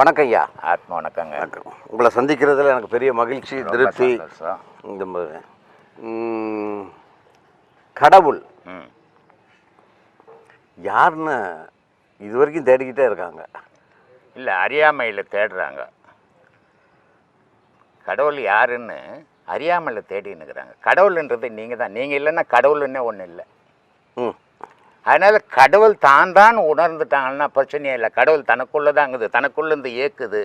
வணக்கம் ஐயா. ஆத்ம வணக்கங்க. வணக்கம். உங்களை சந்திக்கிறதுல எனக்கு பெரிய மகிழ்ச்சி திருப்தி. இந்த மாதிரி கடவுள். ம். யாருன்னு இது வரைக்கும் தேடிக்கிட்டே இருக்காங்க. இல்லை அறியாமையில் தேடுறாங்க. கடவுள் யாருன்னு அறியாமையில் தேடின்னு இருக்கிறாங்க கடவுள்ன்றது நீங்கள் தான் நீங்கள் இல்லைன்னா கடவுள்னே ஒன்றும் இல்லை. அதனால் கடவுள் தான் தான் உணர்ந்துட்டாங்கன்னா பிரச்சனையே இல்லை. கடவுள் தனக்குள்ளே தாங்குது தனக்குள்ளேருந்து இயக்குது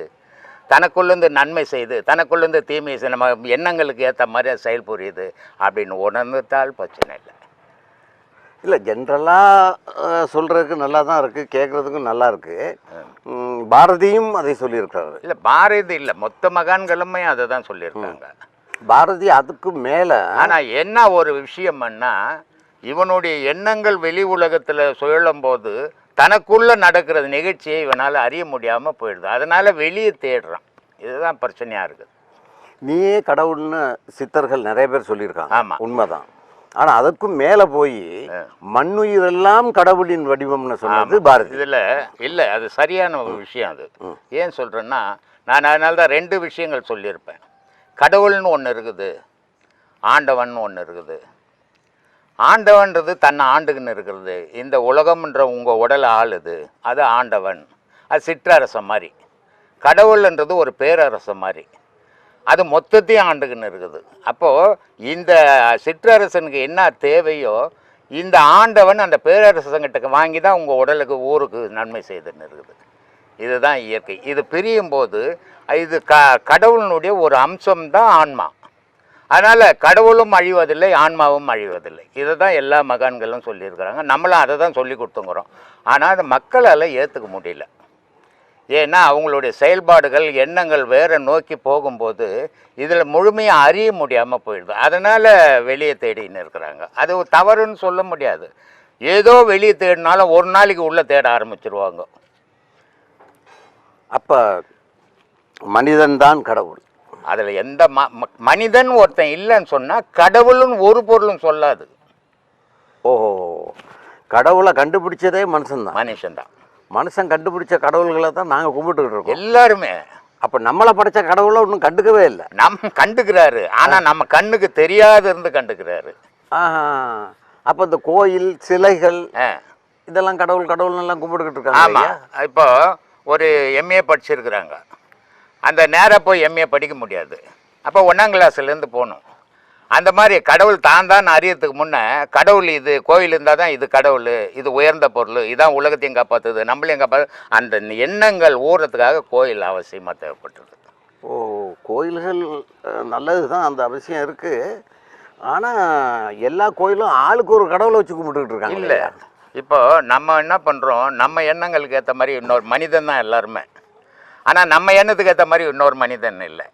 தனக்குள்ளேருந்து நன்மை செய்து தனக்குள்ளேருந்து தீமை செய்து நம்ம எண்ணங்களுக்கு ஏற்ற மாதிரி அது செயல்புரியுது அப்படின்னு உணர்ந்துட்டால் பிரச்சனை இல்லை. இல்லை ஜென்ரலாக சொல்கிறதுக்கு நல்லா தான் இருக்குது கேட்குறதுக்கும் நல்லா இருக்குது பாரதியும் அதை சொல்லியிருக்காரு இல்லை பாரதி இல்லை. மொத்த மகான்களுமே அதை தான் சொல்லியிருக்காங்க. பாரதி அதுக்கு மேலே ஆனால் என்ன ஒரு விஷயம்னா இவனுடைய எண்ணங்கள் வெளி உலகத்தில் சுழலும் போது தனக்குள்ளே நடக்கிற நிகழ்ச்சியை இவனால் அறிய முடியாமல் போயிடுது. அதனால் வெளியே தேடுறான். இதுதான் பிரச்சனையாக இருக்குது. நீயே கடவுள்னு சித்தர்கள் நிறைய பேர் சொல்லியிருக்காங்க. ஆமா. உண்மைதான். ஆனால் அதுக்கும் மேலே போய் மண்ணுயிரெல்லாம் கடவுளின் வடிவம்னு சொன்னது பாரதி. இதில் இல்லை அது சரியான ஒரு விஷயம் அது. ஏன் சொல்கிறேன்னா நான் அதனால தான் ரெண்டு விஷயங்கள் சொல்லியிருப்பேன். கடவுள்னு ஒன்று இருக்குது ஆண்டவன் ஒன்று இருக்குது. ஆண்டவன்றது தன்னை ஆண்டுக்குன்னு இருக்கிறது. இந்த உலகம்ன்ற உங்கள் உடலை ஆளுது. அது ஆண்டவன். அது சிற்றரசம் மாதிரி. கடவுள்ன்றது ஒரு பேரரசம் மாதிரி. அது மொத்தத்தையும் ஆண்டுக்குன்னு இருக்குது. அப்போது இந்த சிற்றரசனுக்கு என்ன தேவையோ இந்த ஆண்டவன் அந்த பேரரசங்கிட்ட வாங்கி தான் உங்கள் உடலுக்கு ஊருக்கு நன்மை செய்துன்னு இருக்குது. இதுதான் இயற்கை. இது பிரியும் போது இது க கடவுளினுடைய ஒரு அம்சம் தான் ஆன்மா. அதனால் கடவுளும் அழிவதில்லை ஆன்மாவும் அழிவதில்லை. இதை தான் எல்லா மகான்களும் சொல்லியிருக்கிறாங்க. நம்மளும் அதை தான் சொல்லி கொடுத்துங்கிறோம். ஆனால் அதை மக்களால் ஏற்றுக்க முடியல. ஏன்னா அவங்களுடைய செயல்பாடுகள் எண்ணங்கள் வேறு நோக்கி போகும்போது இதில் முழுமையாக அறிய முடியாமல் போயிடுது. அதனால் வெளியே தேடின்னு இருக்கிறாங்க. அது தவறுன்னு சொல்ல முடியாது. ஏதோ வெளியே தேடினாலும் ஒரு நாளைக்கு உள்ளே தேட ஆரம்பிச்சிருவாங்க. அப்போ மனிதன்தான் கடவுள். அதில் எந்த ம மனிதன் ஒருத்தன் இல்லைன்னு சொன்னால் கடவுளும் ஒரு பொருளும் சொல்லாது. ஓஹோ கடவுளை கண்டுபிடிச்சதே மனுஷன்தான். மனுஷன்தான். மனுஷன் கண்டுபிடிச்ச கடவுள்களை தான் நாங்கள் கும்பிட்டுக்கிட்டு இருக்கோம். எல்லாருமே. அப்போ நம்மளை படைச்ச கடவுளை ஒன்றும் கண்டுக்கவே இல்லை. நம் கண்டுக்கிறாரு. ஆனால் நம்ம கண்ணுக்கு தெரியாத இருந்து கண்டுக்கிறாரு. அப்போ இந்த கோயில் சிலைகள் இதெல்லாம் கடவுள் கடவுள் எல்லாம் கும்பிட்டுக்கிட்டு இருக்காங்க ஆமாம் இப்போ ஒரு எம்ஏ படிச்சிருக்கிறாங்க. அந்த நேராக போய் எம்ஏ படிக்க முடியாது. அப்போ ஒன்றாம் கிளாஸ்லேருந்து போகணும். அந்த மாதிரி கடவுள் தான் தான் அறியறதுக்கு முன்னே கடவுள் இது கோயில் இருந்தால் தான் இது கடவுள் இது உயர்ந்த பொருள் இதான் உலகத்தையும் காப்பாற்றுது நம்மளையும் காப்பாற்று அந்த எண்ணங்கள் ஊறத்துக்காக கோயில் அவசியமாக தேவைப்பட்டது. ஓ கோயில்கள் நல்லது தான் அந்த அவசியம் இருக்குது ஆனால் எல்லா கோயிலும் ஆளுக்கு ஒரு கடவுளை வச்சு கும்பிட்டுக்கிட்டு இருக்காங்க இல்லை. இப்போ நம்ம என்ன பண்ணுறோம் நம்ம எண்ணங்களுக்கு ஏற்ற மாதிரி இன்னொரு மனிதன் தான் எல்லாருமே. ஆனால் நம்ம எண்ணத்துக்கு ஏற்ற மாதிரி இன்னொரு மனிதன் இல்லை.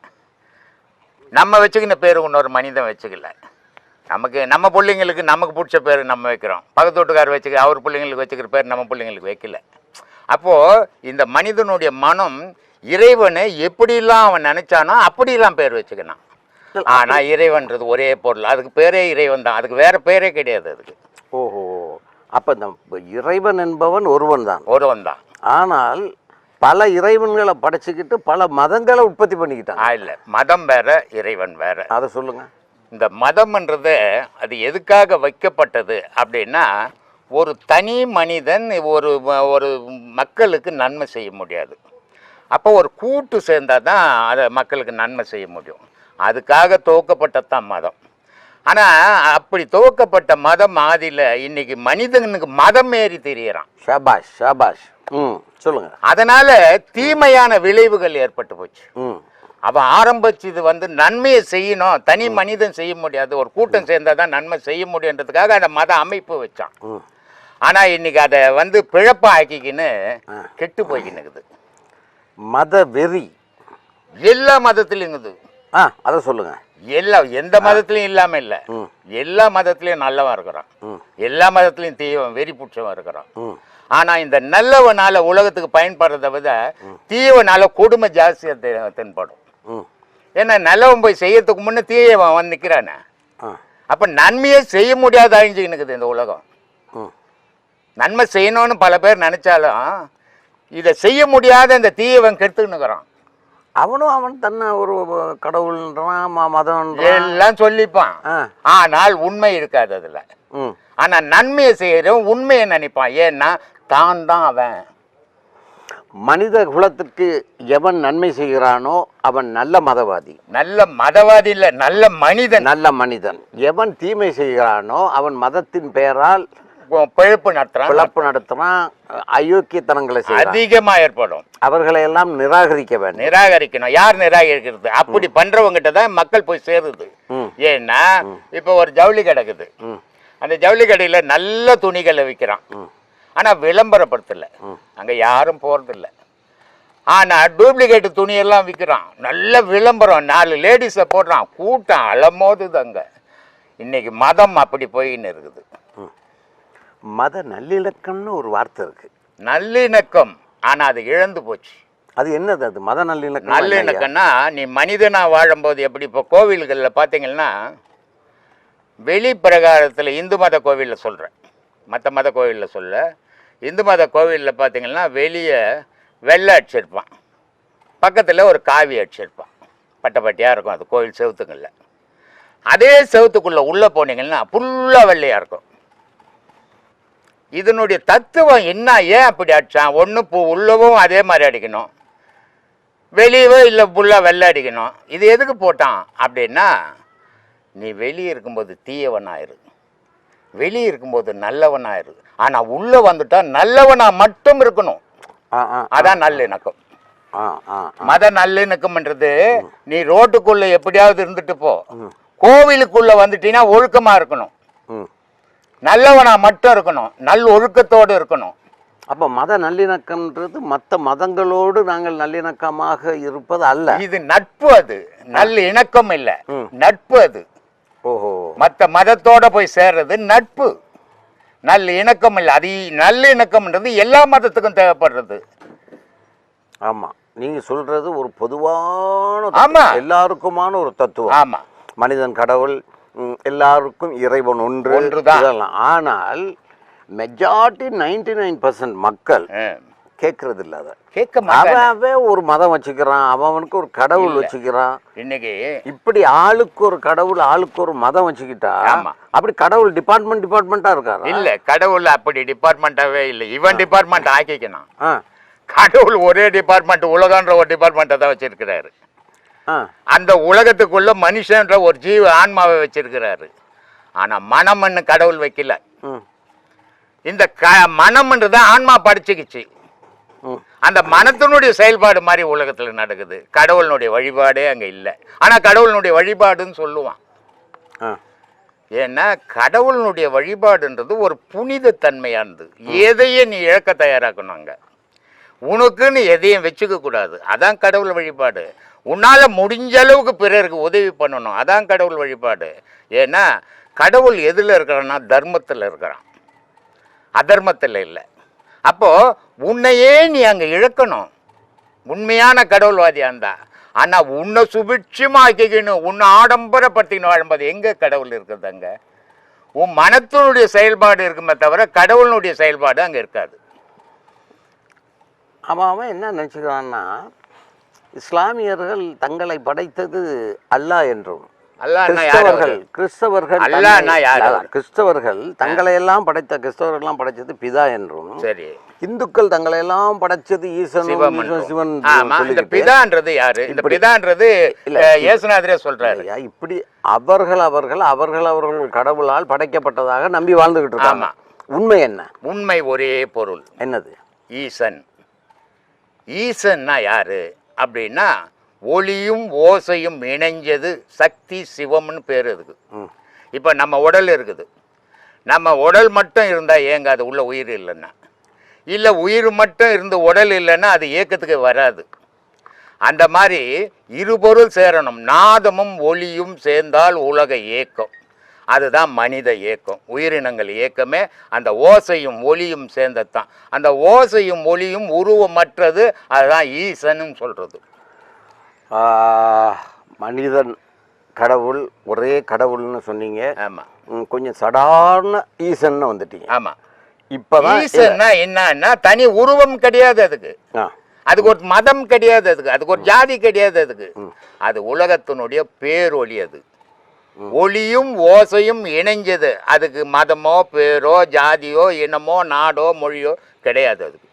நம்ம வச்சுக்கின பேர் இன்னொரு மனிதன் வச்சுக்கல. நமக்கு நம்ம பிள்ளைங்களுக்கு நமக்கு பிடிச்ச பேர் நம்ம வைக்கிறோம். பக்கத்து வீட்டுக்காரர் வச்சுக்க அவர் பிள்ளைங்களுக்கு வச்சுக்கிற பேர் நம்ம பிள்ளைங்களுக்கு வைக்கல. அப்போது இந்த மனிதனுடைய மனம் இறைவனை எப்படிலாம் அவன் நினைச்சானோ அப்படிலாம் பேர் வச்சுக்கினான் ஆனால் இறைவன்றது ஒரே பொருள். அதுக்கு பேரே இறைவன் தான். அதுக்கு வேற பேரே கிடையாது அதுக்கு. ஓஹோ. அப்போ இந்த இறைவன் என்பவன் ஒருவன் தான். ஒருவன் தான். ஆனால் பல இறைவன்களை படைச்சிக்கிட்டு பல மதங்களை உற்பத்தி பண்ணிக்கிட்டாங்க. ஆ இல்லை. மதம் வேற இறைவன் வேற. அதை சொல்லுங்க. இந்த மதம்ன்றது அது எதுக்காக வைக்கப்பட்டது அப்படின்னா ஒரு தனி மனிதன் ஒரு ஒரு மக்களுக்கு நன்மை செய்ய முடியாது. அப்போ ஒரு கூட்டு சேர்ந்தால் தான் அதை மக்களுக்கு நன்மை செய்ய முடியும். அதுக்காக துவக்கப்பட்டது மதம். ஆனால் அப்படி துவக்கப்பட்ட மதம் ஆதியில் இன்னைக்கு மனிதனுக்கு மதம் ஏறி தெரியறான். ஷாபாஷ் ஷாபாஷ். சொல்லுங்க. அதனால தீமையான விளைவுகள் ஏற்பட்டு போச்சு. ம். அவன் ஆரம்பிச்சது வந்து நன்மையை செய்யணும் தனி மனிதன் செய்ய முடியாது ஒரு கூட்டம் சேர்ந்தால் தான் நன்மை செய்ய முடியுன்றதுக்காக அந்த மத அமைப்பு வச்சான். ஆனால் இன்னைக்கு அதை வந்து பிழப்பா ஆக்கிக்கின்னு கெட்டு போய்க்கினுக்குது மத வெறி. எல்லா மதத்துலையும் இருக்குது. ஆ அதை சொல்லுங்க. எல்லா எந்த மதத்துலையும் இல்லாமல் இல்லை. எல்லா மதத்துலையும் நல்லவன் இருக்கிறான். எல்லா மதத்துலையும் தீவன் வெறி பிடிச்சவன் இருக்கிறான். ஆனால் இந்த நல்லவனால உலகத்துக்கு பயன்படுறதை விட தீவனால கொடுமை ஜாஸ்தியாக தென்படும். ஏன்னா நல்லவன் போய் செய்யறதுக்கு முன்னே தீயவன் வந்து நிற்கிறானே அப்போ நன்மையே செய்ய முடியாத அழிஞ்சுக்கினுக்குது இந்த உலகம். நன்மை செய்யணும்னு பல பேர் நினச்சாலும் இதை செய்ய முடியாத இந்த தீயவன் கெடுத்துன்னுக்குறான் அவனும் அவன் தன்னை ஒரு கடவுள்ன்றான் ம- மதம்ன்றான். எல்லாம் சொல்லிப்பான். ஆனால் உண்மை இருக்காது அதுல. ம். ஆனா நன்மையை செய்யறவன் உண்மையை நினைப்பான். ஏன்னா தான் தான் அவன். மனித குலத்துக்கு எவன் நன்மை செய்கிறானோ அவன் நல்ல மதவாதி. நல்ல மதவாதி இல்ல நல்ல மனிதன். நல்ல மனிதன். எவன் தீமை செய்கிறானோ அவன் மதத்தின் பெயரால் பிழப்பு நடத்துறான். பிளப்பு நடத்துறான் அயோக்கியத்தனங்களை செய்கிறான். அதிகமா ஏற்படும் அவர்களை எல்லாம் நிராகரிக்க வேண்டும். நிராகரிக்கணும். யார் நிராகரிக்கிறது? அப்படி பண்றவங்கிட்ட தான் மக்கள் போய் சேருது. ஏன்னா இப்போ ஒரு ஜவுளி கிடக்குது. அந்த ஜவுளி கடையில நல்ல துணிகளை விற்கிறான் ம். ஆனா விளம்பரப்படுத்தல. அங்க யாரும் போறதில்ல. ஆனா டூப்ளிகேட் துணியெல்லாம் விற்கிறான் நல்ல விளம்பரம். நாலு லேடிஸை போடுறான். கூட்டம் அலமோதுது அங்க. இன்னைக்கு மதம் அப்படி போயின்னு இருக்குது. மத நல்லிணக்கம்னு ஒரு வார்த்தை இருக்கு. நல்லிணக்கம். ஆனா அது இழந்து போச்சு. அது என்னது அது? மத நல்லிணக்கம் நல்லிணக்கம்னா நீ மனிதனா வாழும்போது எப்படி இப்போ கோவில்களில் பார்த்தீங்கன்னா வெளி பிரகாரத்தில் இந்து மத கோவிலில் சொல்கிறேன் மற்ற மத கோவிலில் சொல்ல. இந்து மத கோவிலில் பார்த்தீங்கன்னா வெளியே வெள்ளை அடிச்சிருப்பான் பக்கத்தில் ஒரு காவி அடிச்சிருப்பான் பட்டப்பட்டியாக இருக்கும் அது கோவில் செவுத்துங்களில் அதே செவுத்துக்குள்ளே உள்ளே போனீங்கன்னா ஃபுல்லாக வெள்ளையாக இருக்கும். இதனுடைய தத்துவம் என்ன ஏன் அப்படி அடிச்சான்? ஒன்று பூ உள்ளவும் அதே மாதிரி அடிக்கணும். வெளியவோ இல்லை ஃபுல்லாக வெள்ளை அடிக்கணும். இது எதுக்கு போட்டான் அப்படின்னா நீ வெளியே இருக்கும்போது தீயவனாயிரு. வெளியே இருக்கும்போது நல்லவனாயிரு. ஆனால் உள்ளே வந்துட்டா நல்லவனா மட்டும் இருக்கணும். அதான் நல்லிணக்கம் ஆ ஆ மத நல்லிணக்கம்ன்றது நீ ரோட்டுக்குள்ள எப்படியாவது இருந்துட்டு போ. கோவிலுக்குள்ள வந்துட்டீங்கன்னா ஒழுக்கமா இருக்கணும். ம். நல்லவனா மட்டும் இருக்கணும். நல் ஒழுக்கத்தோடு இருக்கணும். அப்போ மத நல்லிணக்கம்ன்றது மற்ற மதங்களோடு நாங்கள் நல்லிணக்கமாக இருப்பது அல்ல. இது நட்பு அது. நல்ல இணக்கம் இல்லை. நட்பு அது. ஓஹோ மற்ற மதத்தோட போய் சேர்றது நட்பு நல்ல இணக்கம் இல்லை அது நல்ல இணக்கம்ன்றது எல்லா மதத்துக்கும் தேவைப்படுறது ஆமாம் நீங்கள் சொல்றது ஒரு பொதுவான ஆமா. தத்துவம். எல்லாருக்குமான ஒரு தத்துவம் ஆமா மனிதன் கடவுள் எல்லாருக்கும் இறைவன் ஒன்று ஒன்றுதான். இதெல்லாம் ஆனால் மெஜாரிட்டி நைன்டி நைன் பர்சன்ட் மக்கள். கேட்கறது இல்ல அதை. கேட்க அவன் அவன் ஒரு மதம் வச்சுக்கிறான் அவனுக்கு ஒரு கடவுள். வச்சுக்கிறான். இன்னைக்கு இப்படி ஆளுக்கு ஒரு கடவுள் ஆளுக்கு ஒரு மதம் வச்சுக்கிட்டா ஆமா. அப்படி கடவுள் டிபார்ட்மெண்ட் டிபார்ட்மெண்ட்டா இருக்காரா? இல்ல கடவுள் அப்படி டிபார்ட்மெண்ட்டாவே இல்லை. இவன் டிபார்ட்மெண்ட் ஆக்கிக்கணும். கடவுள் ஒரே டிபார்ட்மெண்ட் உலகன்ற ஒரு டிபார்ட்மெண்ட்டை தான் வச்சிருக்கிறாரு. அந்த உலகத்துக்குள்ள மனுஷன்ற ஒரு ஜீவ ஆன்மாவை வச்சிருக்கிறாரு. ஆனா மனம்னு கடவுள் வைக்கல. இந்த க மனம்ன்றது ஆன்மா படிச்சுக்கிச்சு. அந்த மனத்தினுடைய செயல்பாடு மாதிரி உலகத்துல நடக்குது. கடவுளினுடைய வழிபாடே அங்க இல்லை. ஆனா கடவுளினுடைய வழிபாடுன்னு சொல்லுவான். ஏன்னா கடவுளினுடைய வழிபாடுன்றது ஒரு புனித தன்மையானது. எதையும் நீ இழக்க தயாராக்கணும் அங்க. உனக்குன்னு எதையும் வச்சுக்க கூடாது. அதான் கடவுள் வழிபாடு. உன்னால முடிஞ்ச அளவுக்கு பிறருக்கு உதவி பண்ணணும். அதான் கடவுள் வழிபாடு. ஏன்னா கடவுள் எதுல இருக்கிறான்னா தர்மத்துல இருக்கிறான். அதர்மத்தில் இல்லை. அப்போ உன்னையே நீ அங்க இழக்கணும். உண்மையான கடவுள்வாதியா இருந்தா. ஆனா உன்னை சுபிட்சமாக்கிக்கணும் உன்னை ஆடம்பரப்படுத்திக்கணும் வாழும்போது எங்க கடவுள் இருக்குது அங்க? உன் மனத்தினுடைய செயல்பாடு இருக்குமே தவிர கடவுளினுடைய செயல்பாடு அங்க இருக்காது. அவன் அவன் என்ன நினச்சிக்கிறான்னா இஸ்லாமியர்கள் தங்களை படைத்தது அல்லாஹ் என்றும் கிறிஸ்தவர்கள்? கிறிஸ்தவர்கள்? கிறிஸ்தவர்கள் தங்களை எல்லாம் படைத்த கிறிஸ்தவர்கள்லாம் படைச்சது பிதா என்றும் சரி. இந்துக்கள் தங்களை எல்லாம் படைச்சது ஈஸ்வரன் சிவன் இந்த பிதான்றது யாரு? இந்த பிதான்றது இயேசுநாதரே சொல்றாரு. இப்படி அவர்கள் அவர்கள் அவர்கள் அவர்கள் கடவுளால் படைக்கப்பட்டதாக நம்பி வாழ்ந்துகிட்டு இருக்காங்க. உண்மை என்ன? உண்மை ஒரே பொருள். என்னது? ஈசன். ஈசன்னா யாரு? அப்படின்னா ஒளியும் ஓசையும் இணைஞ்சது சக்தி சிவம்னு பேர் அதுக்கு. இப்போ நம்ம உடல் இருக்குது. நம்ம உடல் மட்டும் இருந்தால் ஏங்காது உள்ள உயிர் இல்லைன்னா. இல்லை உயிர் மட்டும் இருந்து உடல் இல்லைன்னா அது இயக்கத்துக்கு வராது. அந்த மாதிரி இருபொருள் சேரணும். நாதமும் ஒளியும் சேர்ந்தால் உலக ஏக்கம் அதுதான் மனித ஏக்கம் உயிரினங்கள் ஏக்கமே அந்த ஓசையும் ஒளியும் சேர்ந்தது தான் அந்த ஓசையும் ஒளியும் உருவமற்றது அதுதான் ஈசன்னு சொல்கிறது மனிதன் கடவுள் ஒரே கடவுள்னு சொன்னீங்க. ஆமாம் கொஞ்சம் சடார்ன ஈசன்னு வந்துட்டீங்க. ஆமாம் இப்பதான் ஈசன்னா என்னன்னா தனி உருவம் கிடையாது அதுக்கு. அதுக்கு ஒரு மதம் கிடையாது அதுக்கு. அதுக்கு ஒரு ஜாதி கிடையாது அதுக்கு. அது உலகத்தினுடைய பேரொளி அது. ஒளியும் ஓசையும் இணைஞ்சது. அதுக்கு மதமோ பேரோ ஜாதியோ இனமோ நாடோ மொழியோ கிடையாது அதுக்கு.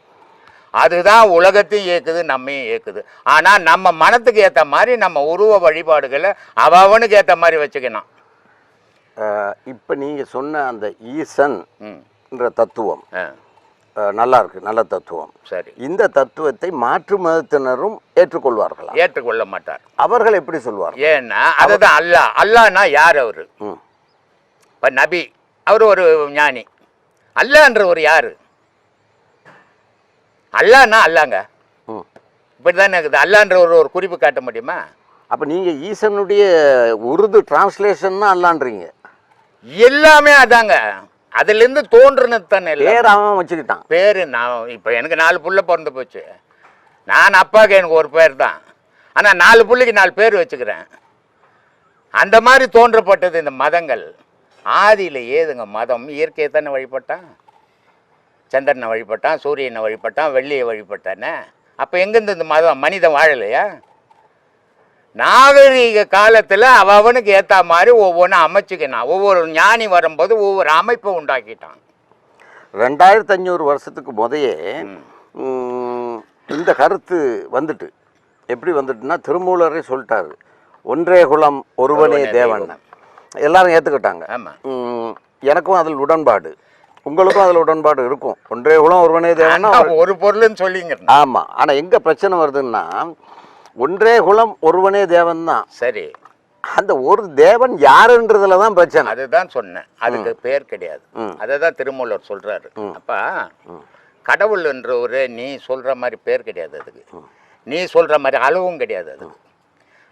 அதுதான் உலகத்தையும் இயக்குது நம்மையும் இயக்குது ஆனால் நம்ம மனத்துக்கு ஏற்ற மாதிரி நம்ம உருவ வழிபாடுகளை அவ அவனுக்கு ஏற்ற மாதிரி வச்சுக்கணும். இப்ப நீங்க சொன்ன அந்த ஈசன் ம். என்ற தத்துவம் நல்லா இருக்கு நல்ல தத்துவம். சரி. இந்த தத்துவத்தை மாற்று மதத்தினரும் ஏற்றுக்கொள்வார்களா? ஏற்றுக்கொள்ள மாட்டார். அவர்கள் எப்படி சொல்வார்கள்? ஏன்னா அதுதான் அல்லாஹ் அல்லாஹ்னா யார் அவர்? ம். இப்போ நபி அவர் ஒரு ஞானி. அல்லான்ற ஒரு யார்? அல்லான்னா அல்லாங்க. ம் இப்படி தானே இருக்குது. அல்லான்ற ஒரு ஒரு குறிப்பு காட்ட முடியுமா? அப்ப நீங்க ஈசனுடைய உருது டிரான்ஸ்லேஷன் தான் அல்லான்றீங்க. எல்லாமே அதாங்க. அதுலேருந்து தோன்றுனது தானே. பேர் அவன் வச்சுக்கிட்டான். பேர் நான் இப்போ எனக்கு நாலு புள்ள பிறந்து போச்சு. நான் அப்பாவுக்கு எனக்கு ஒரு பேர் தான். ஆனால் நாலு புள்ளைக்கு நாலு பேர் வச்சுக்கிறேன். அந்த மாதிரி தோன்றப்பட்டது இந்த மதங்கள். ஆதியில் ஏதுங்க மதம்? இயற்கையை தானே வழிபட்டான்? சந்திரனை வழிபட்டான் சூரியனை வழிபட்டான் வெள்ளியை வழிபட்டானே. அப்போ எங்கேருந்து இந்த மதம் மனிதன் வாழலையா? நாகரீக காலத்தில் அவ அவனுக்கு ஏற்ற மாதிரி ஒவ்வொன்றும் அமைச்சுக்கினான். ஒவ்வொரு ஞானி வரும்போது ஒவ்வொரு அமைப்பை உண்டாக்கிட்டான். ரெண்டாயிரத்தி அஞ்சூறு வருஷத்துக்கு முதையே இந்த கருத்து வந்துட்டு. எப்படி வந்துட்டுன்னா திருமூலரே சொல்லிட்டாரு. ஒன்றே குலம் ஒருவனே தேவன். எல்லாரும் ஏற்றுக்கிட்டாங்க எனக்கும் அதில் உடன்பாடு. உங்களுக்கும் அதில் உடன்பாடு இருக்கும். ஒன்றே குலம் ஒருவனே தேவன்னா நான் ஒரு பொருள்னு சொல்லிங்க ஆமாம் ஆனால் எங்கே பிரச்சனை வருதுன்னா ஒன்றே குலம் ஒருவனே தேவன் தான். சரி. அந்த ஒரு தேவன் யாருன்றதுல தான் பிரச்சனை. அதுதான் சொன்னேன். அதுக்கு பேர் கிடையாது. அதை தான் திருமூலர் சொல்றாரு. அப்பா கடவுள் என்ற ஒரு நீ சொல்ற மாதிரி பேர் கிடையாது அதுக்கு. நீ சொல்ற மாதிரி அளவும் கிடையாது அது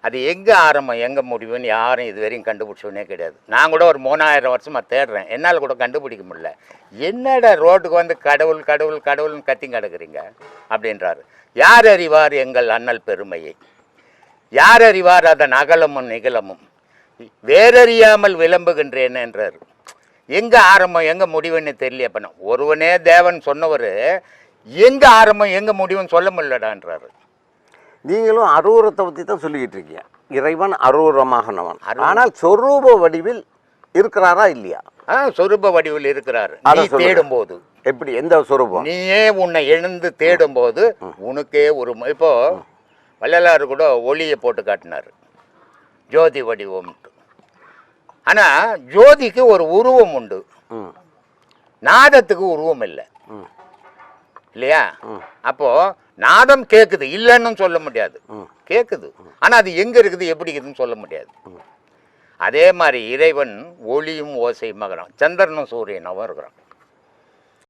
அது எங்கே ஆரம்பம் எங்கே முடிவுன்னு யாரும் இது வரையும் கண்டுபிடிச்சவனே கிடையாது. நான் கூட ஒரு மூணாயிரம் வருஷமாக தேடுறேன். என்னால் கூட கண்டுபிடிக்க முடியல. என்னடா ரோட்டுக்கு வந்து கடவுள் கடவுள் கடவுள்னு கத்தி கிடக்குறீங்க? அப்படின்றாரு. யார் அறிவார் எங்கள் அண்ணல் பெருமையை? யார் அறிவார் அதன் அகலமும் நிகழமும்? வேறறியாமல் விளம்புகின்றேன் என்றார். எங்கே ஆரம்பம் எங்கே முடிவுன்னு தெரியல பண்ண ஒருவனே தேவன் சொன்னவர் எங்கே ஆரம்பம் எங்கே முடிவுன்னு சொல்ல முடியலடான்றாரு. நீங்களும் அரூரத்தை பற்றி தான் சொல்லிக்கிட்டு இருக்கீங்க. இறைவன் அரூரமாகனவன் அரூரம். ஆனால் சொரூப வடிவில் இருக்கிறாரா இல்லையா? ஆ சொரூப வடிவில் இருக்கிறார். அதை நீ சொல்லுங்க. தேடும்போது. எப்படி? எந்த சொரூபம்? நீயே உன்னை எழுந்து தேடும்போது உனக்கே ஒரு இப்போ வள்ளலார் கூட ஒளியை போட்டு காட்டினார். ஜோதி வடிவம்ட்டு ஆனா ஜோதிக்கு ஒரு உருவம் உண்டு. நாதத்துக்கு உருவம் இல்லை. இல்லையா? அப்போ நாதம் கேக்குது இல்லைன்னு சொல்ல முடியாது. கேக்குது. ஆனா அது எங்க இருக்குது எப்படி இருக்குதுன்னு சொல்ல முடியாது. அதே மாதிரி இறைவன் ஒளியும் ஓசையும் மகரம். சந்திரனும் சூரியனும் இருக்கிறான்